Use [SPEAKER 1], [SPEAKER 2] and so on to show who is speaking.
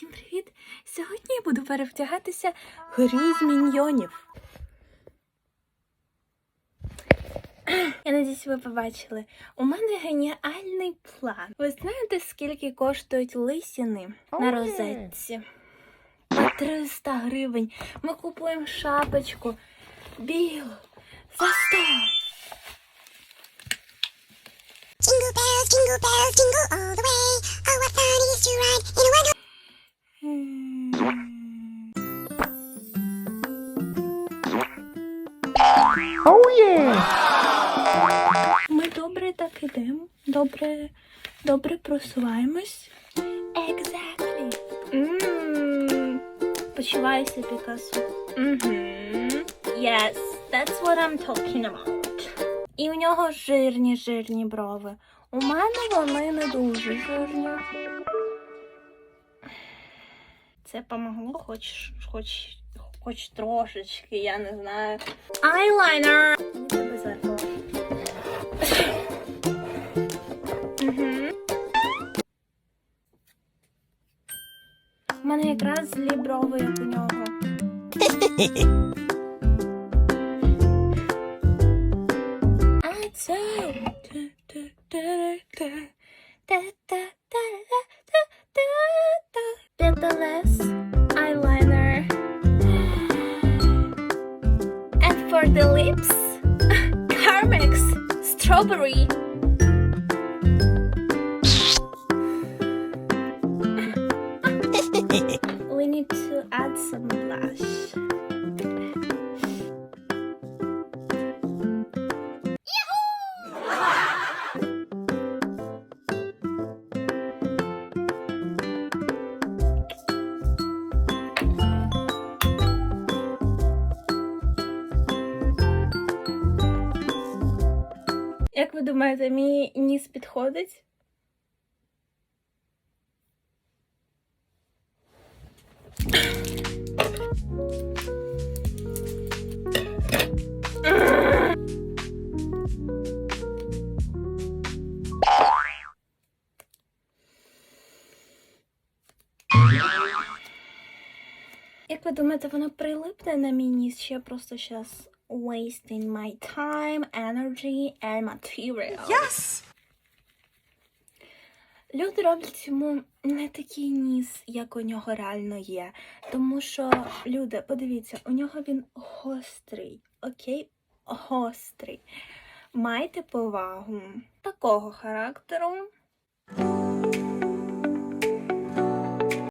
[SPEAKER 1] Всім привіт! Сьогодні я буду перевдягатися в грі з міньйонів. Я надіюсь, ви побачили. У мене геніальний план. Ви знаєте, скільки коштують лисіни на розетці? 300 гривень. Ми купуємо шапочку білу за 100.
[SPEAKER 2] Jingle bells, jingle bells, jingle all the way.
[SPEAKER 1] Ми добре так ідемо, добре, добре просуваємось. Exactly. Mm. Почуваюся Пікасо. Mm-hmm. Yes, that's what I'm talking about. І у нього жирні, жирні брови. У мене вони не дуже жирні. Це помогло хоч, хоч, хоч трошечки, я не знаю. Айлайнер! Мені треба У мене якраз злі брови, як у нього. А for the lips, Carmex strawberry. We need to add some blush. Як ви думаєте, мій ніс підходить? Як ви думаєте, воно прилипне на мій ніс, чи я просто зараз wasting my time, energy and material?
[SPEAKER 3] Yes!
[SPEAKER 1] Люди роблять йому не такий ніс, як у нього реально є. Тому що, люди, подивіться, у нього він гострий, окей? Гострий. Майте повагу такого характеру.